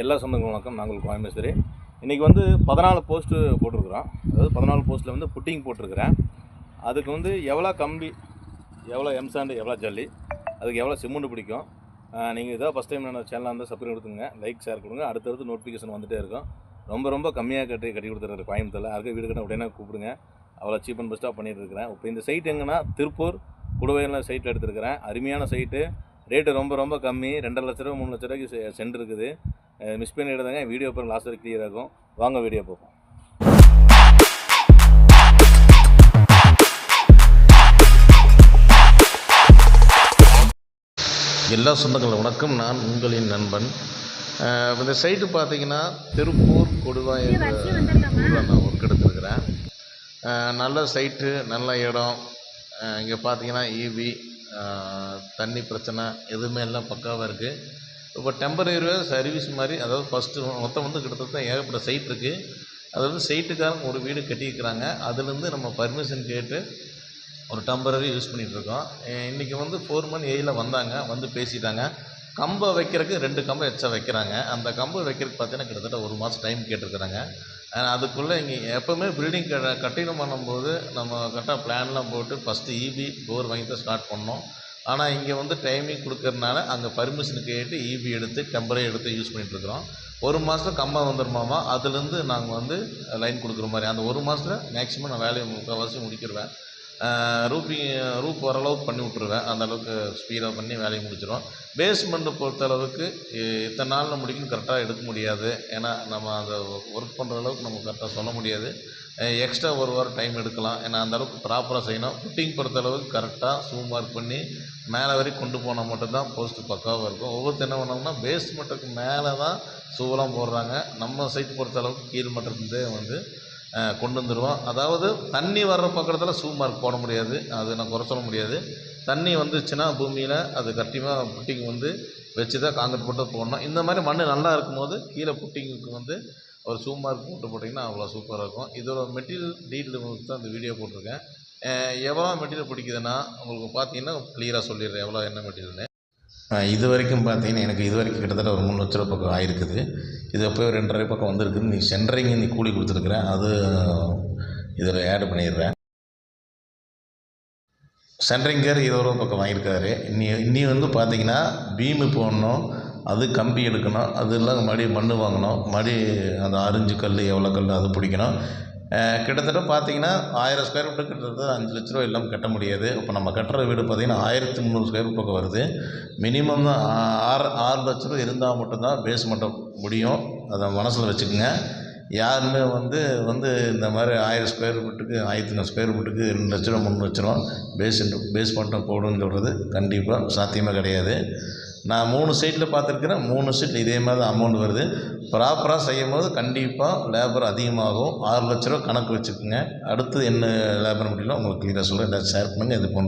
எல்லா சொந்தங்களும் வணக்கம். நாங்கள் கோயம்பேஸ்வரி. இன்றைக்கி வந்து பதினாலு போஸ்ட்டு போட்டிருக்கிறோம். அதாவது பதினாலு போஸ்ட்டில் வந்து புட்டிங் போட்டிருக்கிறேன். அதுக்கு வந்து எவ்வளோ கம்பி எவ்வளோ எம்சாண்டு எவ்வளோ ஜல்லி அதுக்கு எவ்வளோ சிமெண்ட் பிடிக்கும். நீங்கள் இதாக ஃபஸ்ட் டைம் நான் சேனலாக இருந்தால் சப்ஸ்கிரைப் கொடுத்துங்க லைக் ஷேர் கொடுங்க. அடுத்தடுத்து நோட்டிஃபிகேஷன் வந்துட்டே இருக்கும். ரொம்ப ரொம்ப கம்மியாக கட்டி கட்டி கொடுத்துருக்காரு கோயம்புத்தூரில். அதுக்கு வீடு கட்ட உடனே கூப்பிடுங்க. அவ்வளோ சீப் அண்ட் பெஸ்ட்டாக பண்ணிகிட்டு இருக்கிறேன் இப்போ இந்த சைட் எங்கன்னா திருப்பூர் குடுவையில் சைட்டில் எடுத்துருக்கிறேன். அருமையான சைட்டு ரேட்டு ரொம்ப ரொம்ப கம்மி. ரெண்டரை லட்ச ரூபா மூணு லட்ச ரூபாய்க்கு சென்ட் இருக்குது. மிஸ் பண்ணி எடுத்தாங்க வீடியோ அப்புறம் லாஸ்ட் வரைக்கும் கிளியர் ஆகும் வாங்க வீடியோ பார்ப்போம் எல்லா சொந்தங்களும் வணக்கம். நான் உங்களின் நண்பன். இந்த சைட்டு பார்த்தீங்கன்னா திருப்பூர் கொடுவாய் ஊரில் நான் ஒர்க் எடுத்துருக்கிறேன். நல்ல சைட்டு நல்ல இடம். இங்கே பார்த்தீங்கன்னா ஈவி தண்ணி பிரச்சனை எதுவுமே எல்லாம் பக்காவாக இருக்குது இப்போ டெம்பரரியாக சர்வீஸ் மாதிரி அதாவது ஃபஸ்ட்டு மொத்தம் வந்து கிட்டத்தட்ட ஏகப்பட்ட சைட் இருக்குது அதாவது சைட்டுக்காரங்க ஒரு வீடு கட்டியிருக்கிறாங்க. அதுலேருந்து நம்ம பர்மிஷன் கேட்டு ஒரு டெம்பரரி யூஸ் பண்ணிகிட்ருக்கோம் இன்றைக்கி வந்து ஃபோர் மணி ஏயில் வந்தாங்க வந்து பேசிட்டாங்க. கம்பை வைக்கிறதுக்கு ரெண்டு கம்பை எச்சா வைக்கிறாங்க. அந்த கம்பை வைக்கிறதுக்கு பார்த்தீங்கன்னா கிட்டத்தட்ட ஒரு மாதம் டைம் கேட்டிருக்கிறாங்க. அதுக்குள்ளே இங்கே எப்போவுமே பில்டிங் க கட்டிடம் பண்ணும்போது நம்ம கரெக்டாக பிளான்லாம் போட்டு ஃபஸ்ட்டு இபி போர் வாங்கி தான் ஸ்டார்ட் பண்ணோம். ஆனால் இங்கே வந்து டைமிங் கொடுக்கறனால அங்கே பர்மிஷன் கேட்டு இபி எடுத்து டெம்பரரி எடுத்து யூஸ் பண்ணிகிட்ருக்குறோம் ஒரு மாதம் கம்பம் வந்துருமாமா? அதுலேருந்து நாங்கள் வந்து லைன் கொடுக்குற மாதிரி. அந்த ஒரு மாதத்தில் மேக்ஸிமம் நான் வேலையை முக்கால்வாசி முடிக்கிடுவேன் ரூப்பி ரூப் ஓரளவுக்கு பண்ணி விட்ருவேன் அந்தளவுக்கு ஸ்பீடாக பண்ணி வேலையை முடிச்சிடும் பேஸ்மெண்ட்டை பொறுத்தளவுக்கு இத்தனை நாளில் முடிக்கணும் கரெக்டாக எடுக்க முடியாது. ஏன்னா நம்ம அதை ஒர்க் பண்ணுற அளவுக்கு நம்ம கரெக்டாக சொல்ல முடியாது. எக்ஸ்ட்ரா ஒரு வாரம் டைம் எடுக்கலாம். ஏன்னா அந்தளவுக்கு ப்ராப்பராக செய்யணும். புட்டிங் பொறுத்தளவுக்கு கரெக்டாக சூம் மார்க் பண்ணி மேலே வரைக்கும் கொண்டு போனால் மட்டும்தான் போஸ்ட்டு பக்காவாக இருக்கும். ஒவ்வொருத்தர் என்ன பண்ணோம்னா பேஸ்மெண்ட்டுக்கு மேலே தான் ஷூவெல்லாம் போடுறாங்க. நம்ம சைட் பொறுத்தளவுக்கு கீழ் மட்டத்துலேருந்தே வந்து கொண்டு வந்துடுவோம். அதாவது தண்ணி வர்ற பக்கத்தில் சூ மார்க் போட முடியாது. அது நான் குறை சொல்ல முடியாது. தண்ணி வந்துச்சுன்னா பூமியில் அது கட்டியமாக புட்டிங் வந்து வச்சு தான் காங்கிரட் போட்டு போடணும். இந்த மாதிரி மண் நல்லா இருக்கும்போது கீழே புட்டிங்குக்கு வந்து ஒரு சூ மார்க் போட்டு போட்டிங்கன்னா அவ்வளோ சூப்பராக இருக்கும். இதோட மெட்டீரியல் டீட்டெயில் தான் இந்த வீடியோ போட்டிருக்கேன். எவ்வளோ மெட்டீரியல் பிடிக்குதுன்னா உங்களுக்கு பார்த்தீங்கன்னா கிளியராக சொல்லிடுறேன். எவ்வளோ என்ன மெட்டீரியல்னு. இது வரைக்கும் பார்த்தீங்கன்னா எனக்கு இது வரைக்கும் கிட்டத்தட்ட ஒரு மூணு லட்ச ரூபா பக்கம் ஆயிருக்குது. இது எப்போ ரெண்டரை பக்கம் வந்திருக்குது. நீ சென்ட்ரிங் நீ கூலி கொடுத்துருக்குறேன். அது இதில் ஆட் பண்ணிடுறேன். சென்ட்ரிங்கர் இருபது ரூபா பக்கம் வாங்கியிருக்காரு. இன்னி இன்னி வந்து பார்த்தீங்கன்னா பீமு போடணும் அது கம்பி எடுக்கணும் அது இல்லாமல் மறுபடியும் மண் வாங்கணும் மறுபடி அந்த அரிஞ்சு கல் எவ்வளோ கல் அது பிடிக்கணும். கிட்டத்தட்ட பார்த்தீங்கன்னா ஆயிரம் ஸ்கொயர் ஃபீட்டு கிட்டத்தட்ட அஞ்சு லட்ச ரூபா இல்லாமல் கட்ட முடியாது. இப்போ நம்ம கட்டுற வீடு பார்த்தீங்கன்னா ஆயிரத்தி முந்நூறு ஸ்கொயர் ஃபீட் பக்கம் வருது. மினிமம் தான் ஆறு ஆறு லட்ச ரூபா இருந்தால் மட்டும்தான் பேஸ்மெண்ட்டை முடியும். அதை மனசில் வச்சுக்கோங்க. யாருமே வந்து வந்து இந்த மாதிரி ஆயிரம் ஸ்கொயர் ஃபீட்டுக்கு ஆயிரத்தி நூறு ஸ்கொயர் ஃபீட்டுக்கு ரெண்டு லட்ச ரூபா மூணு லட்ச ரூபா பேஸ் பேஸ்மெண்ட்டை போடுன்னு சொல்கிறது கண்டிப்பாக சாத்தியமே கிடையாது. நான் மூணு சைட்டில் பார்த்துருக்குறேன் மூணு சைட்டில் இதே மாதிரி தான் அமௌண்ட் வருது. ப்ராப்பராக செய்யும் போது கண்டிப்பாக லேபர் அதிகமாகும். ஆறு லட்ச ரூபா கணக்கு வச்சுக்கோங்க. அடுத்து என்ன லேபர் முடியல உங்களுக்கு கிளியராக சொல்கிறேன் ஷேர் பண்ணுங்கள் இது போன்ற